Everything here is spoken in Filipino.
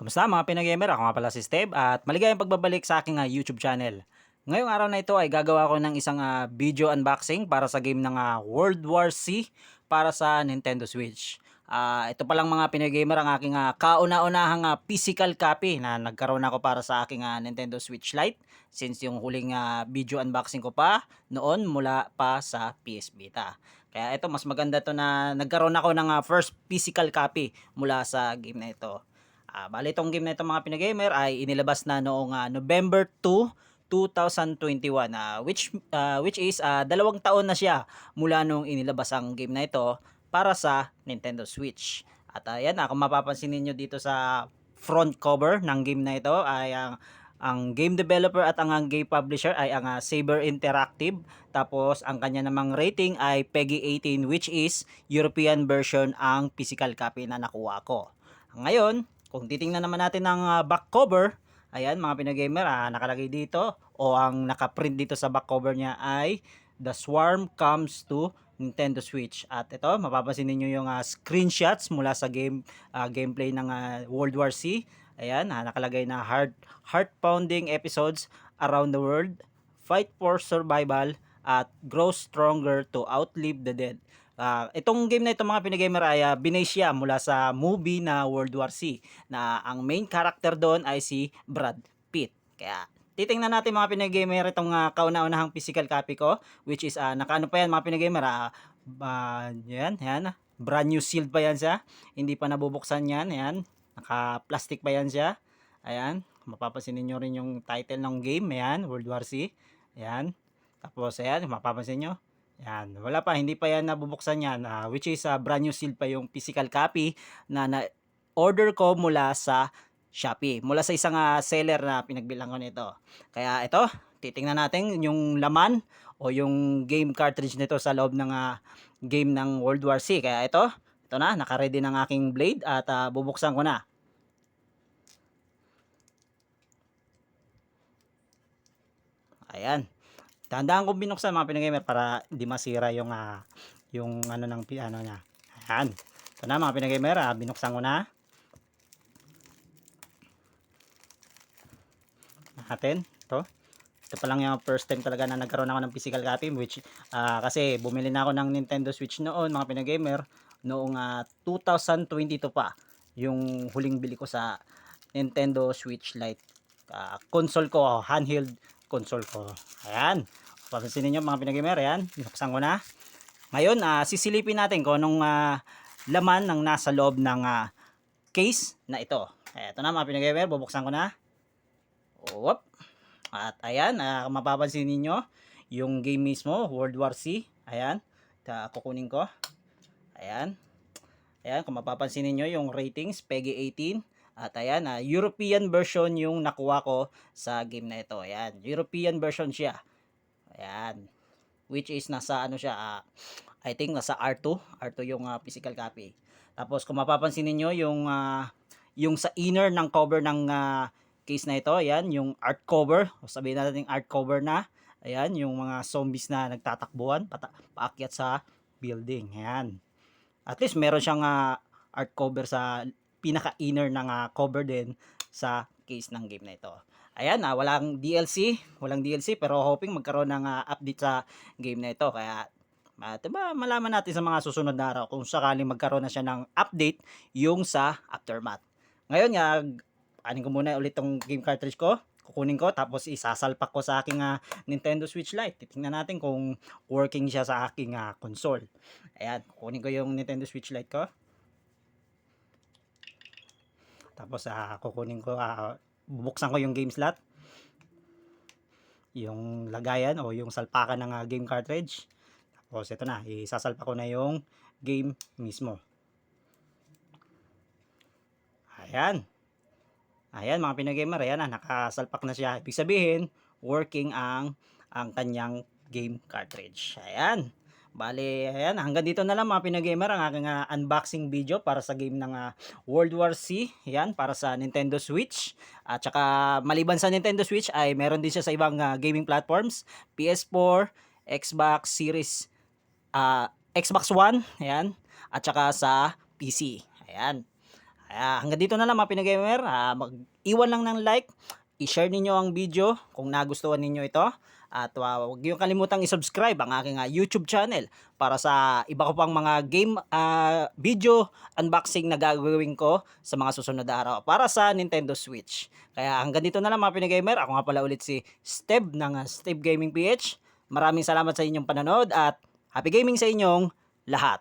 Kumusta mga Pinogamer? Ako nga pala si Steve at maligayang pagbabalik sa aking ah, YouTube channel. Ngayong araw na ito ay gagawa ko ng isang ah, video unboxing para sa game ng ah, World War C para sa Nintendo Switch. Ah, ito palang mga Pinogamer ang aking ah, kauna-unahang ah, physical copy na nagkaroon ako para sa aking ah, Nintendo Switch Lite since yung huling ah, video unboxing ko pa noon mula pa sa PS Vita. Kaya ito mas maganda to na nagkaroon ako ng ah, first physical copy mula sa game na ito. Ah, bali itong game na ito mga Pinagamer ay inilabas na noong ah, November 2, 2021 ah, which ah, which is ah, dalawang taon na siya mula nung inilabas ang game na ito para sa Nintendo Switch. At ayan, uh, kung mapapansin niyo dito sa front cover ng game na ito ay ang ang game developer at ang, ang game publisher ay ang ah, Saber Interactive. Tapos ang kanya namang rating ay PEGI 18 which is European version ang physical copy na nakuha ko. Ngayon, kung titingnan naman natin ang ah, back cover, ayan mga pinagamer, ah, nakalagay dito o ang nakaprint dito sa back cover niya ay The Swarm Comes to Nintendo Switch. At ito, mapapansin niyo yung ah, screenshots mula sa game ah, gameplay ng ah, World War C. Ayan, ah, nakalagay na heart heart-pounding episodes around the world, fight for survival at grow stronger to outlive the dead. Ah, itong game na ito mga pinagamer ay uh, binase mula sa movie na World War C na ang main character doon ay si Brad Pitt. Kaya titingnan natin mga pinagamer itong uh, kauna-unahang physical copy ko which is uh, nakaano pa yan mga pinagamer uh, uh, yan, yan. Brand new sealed pa yan siya. Hindi pa nabubuksan yan yan. Naka plastic pa yan siya. Ayan mapapansin niyo rin yung title ng game ayan World War C. Ayan. Tapos ayan mapapansin nyo yan, wala pa, hindi pa yan nabubuksan yan, ah, which is uh, brand new sealed pa yung physical copy na na-order ko mula sa Shopee. Mula sa isang ah, seller na pinagbilang ko nito. Kaya ito, titingnan natin yung laman o yung game cartridge nito sa loob ng ah, game ng World War C. Kaya ito, ito na, naka-ready ng aking blade at ah, bubuksan ko na. Ayan. Tandaan kong binuksan mga pinagamer para hindi masira yung ah, yung ano ng piano niya. Ayan. Ito na mga pinagamer, ah, binuksan ko na. Natin, ito. Ito pa lang yung first time talaga na nagkaroon ako ng physical copy which ah, kasi bumili na ako ng Nintendo Switch noon mga pinagamer noong ah, 2022 pa yung huling bili ko sa Nintendo Switch Lite ah, console ko, handheld console ko. Ayan. Papansin niyo mga pinagamer, ayan. Binuksan ko na. Ngayon, ah, sisilipin natin kung anong ah, laman ng nasa loob ng ah, case na ito. Ito na mga pinagamer, bubuksan ko na. Whoop. At ayan, kung mapapansin niyo yung game mismo, World War C. Ayan. Ta kukunin ko. Ayan. Ayan, kung mapapansin niyo yung ratings, PEGI 18. At ayan, ah, European version yung nakuha ko sa game na ito. Ayan, European version siya. Ayan. Which is nasa ano siya, ah, I think nasa R2. R2 yung ah, physical copy. Tapos kung mapapansin niyo yung ah, yung sa inner ng cover ng ah, case na ito, ayan, yung art cover. O sabihin natin art cover na. Ayan, yung mga zombies na nagtatakbuhan, pata- paakyat sa building. Ayan. At least meron siyang ah, art cover sa pinaka-inner ng ah, cover din sa case ng game na ito. Ayan, ah, walang DLC, walang DLC pero hoping magkaroon ng ah, update sa game na ito. Kaya at diba, malaman natin sa mga susunod na araw kung sakaling magkaroon na siya ng update yung sa Aftermath. Ngayon nga, anin ko muna ulit tong game cartridge ko. Kukunin ko tapos isasalpak ko sa aking ah, Nintendo Switch Lite. Titingnan natin kung working siya sa aking ah, console. Ayan, kukunin ko yung Nintendo Switch Lite ko. Tapos ah, kukunin ko, ah, bubuksan ko yung game slot. Yung lagayan o yung salpakan ng ah, game cartridge. Tapos ito na, isasalpak ko na yung game mismo. Ayan. Ayan mga Pinogamer, ayan na, nakasalpak na siya. Ibig sabihin, working ang ang kanyang game cartridge. Ayan. Bali, ayan, hanggang dito na lang mga Pinogamer ang aking ah, unboxing video para sa game ng ah, World War C. Ayan, para sa Nintendo Switch. At saka maliban sa Nintendo Switch ay meron din siya sa ibang ah, gaming platforms. PS4, Xbox Series, ah, Xbox One, ayan. At saka sa PC. Ayan. Kaya hanggang dito na lang mga Pinogamer. Ah, mag-iwan lang ng like. I-share ninyo ang video kung nagustuhan ninyo ito. At uh, huwag niyo kalimutang i-subscribe ang aking ah, YouTube channel para sa iba ko pang mga game ah, video unboxing na gagawin ko sa mga susunod na araw para sa Nintendo Switch. Kaya hanggang dito na lang mga Pinogamer. Ako nga pala ulit si Steve ng ah, Steve Gaming PH. Maraming salamat sa inyong panonood at happy gaming sa inyong lahat.